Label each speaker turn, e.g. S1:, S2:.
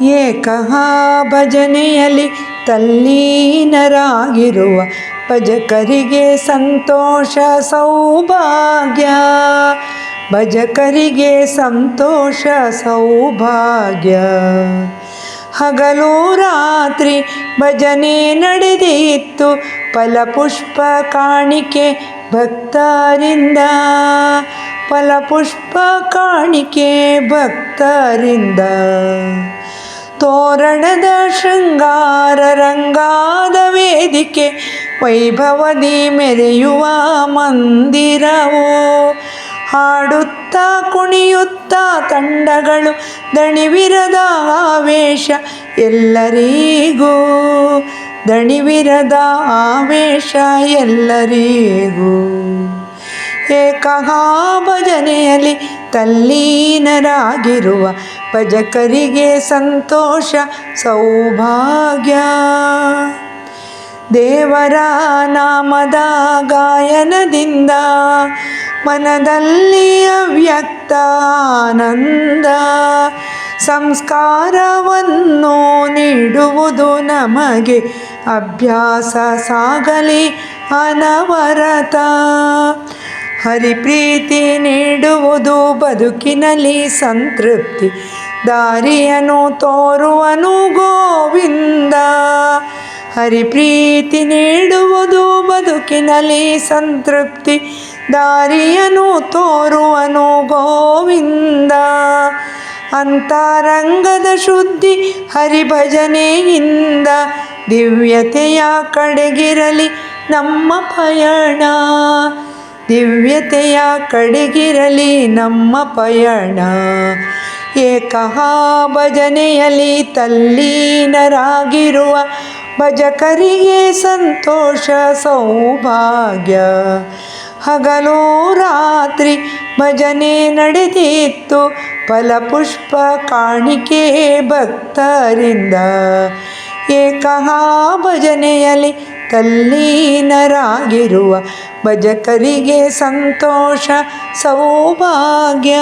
S1: ಏಕಃ ಭಜನೆಯಲ್ಲಿ ತಲ್ಲೀನರಾಗಿರುವ ಭಜಕರಿಗೆ ಸಂತೋಷ ಸೌಭಾಗ್ಯ. ಭಜಕರಿಗೆ ಸಂತೋಷ ಸೌಭಾಗ್ಯ. ಹಗಲು ರಾತ್ರಿ ಭಜನೆ ನಡೆದಿತ್ತು. ಫಲಪುಷ್ಪ ಕಾಣಿಕೆ ಭಕ್ತರಿಂದ. ಫಲಪುಷ್ಪ ಕಾಣಿಕೆ ಭಕ್ತರಿಂದ. ತೋರಣದ ಶೃಂಗಾರ ರಂಗಾದ ವೇದಿಕೆ ವೈಭವದಿ ಮೆರೆಯುವ ಮಂದಿರವು. ಹಾಡುತ್ತಾ ಕುಣಿಯುತ್ತಾ ತಂಡಗಳು ದಣಿವಿರದ ಆವೇಶ ಎಲ್ಲರಿಗೂ, ದಣಿವಿರದ ಆವೇಶ ಎಲ್ಲರಿಗೂ. ಏಕಹಾ ಭಜನೆಯಲ್ಲಿ ತಲ್ಲೀನರಾಗಿರುವ ಭಜಕರಿಗೆ ಸಂತೋಷ, ಸೌಭಾಗ್ಯ. ದೇವರ ನಾಮದ ಗಾಯನದಿಂದ ಮನದಲ್ಲಿ ಅವ್ಯಕ್ತ ಆನಂದ. ಸಂಸ್ಕಾರವನ್ನು ನೀಡುವುದು ನಮಗೆ ಅಭ್ಯಾಸ ಸಾಗಲಿ ಅನವರತ. ಹರಿಪ್ರೀತಿ ನೀಡುವುದು ಬದುಕಿನಲ್ಲಿ ಸಂತೃಪ್ತಿ. ದಾರಿಯನ್ನು ತೋರುವನು ಗೋವಿಂದ. ಹರಿಪ್ರೀತಿ ನೀಡುವುದು ಬದುಕಿನಲ್ಲಿ ಸಂತೃಪ್ತಿ. ದಾರಿಯನ್ನು ತೋರುವನು ಗೋವಿಂದ. ಅಂತರಂಗದ ಶುದ್ಧಿ ಹರಿಭಜನೆಯಿಂದ ದಿವ್ಯತೆಯ ಕಡೆಗಿರಲಿ ನಮ್ಮ ಪಯಣ. ದಿವ್ಯತೆಯ ಕಡೆಗಿರಲಿ ನಮ್ಮ ಪಯಣ. ಏಕಹಾ ಭಜನೆಯಲ್ಲಿ ತಲ್ಲೀನರಾಗಿರುವ ಭಜಕರಿಗೆ ಸಂತೋಷ, ಸೌಭಾಗ್ಯ. ಹಗಲು ರಾತ್ರಿ ಭಜನೆ ನಡೆದಿತ್ತು, ಫಲಪುಷ್ಪ ಕಾಣಿಕೆ ಭಕ್ತರಿಂದ. ಏಕಹಾ ಭಜನೆಯಲ್ಲಿ ತಲ್ಲೀನರಾಗಿರುವ ಭಜಕರಿಗೆ ಸಂತೋಷ ಸೌಭಾಗ್ಯ.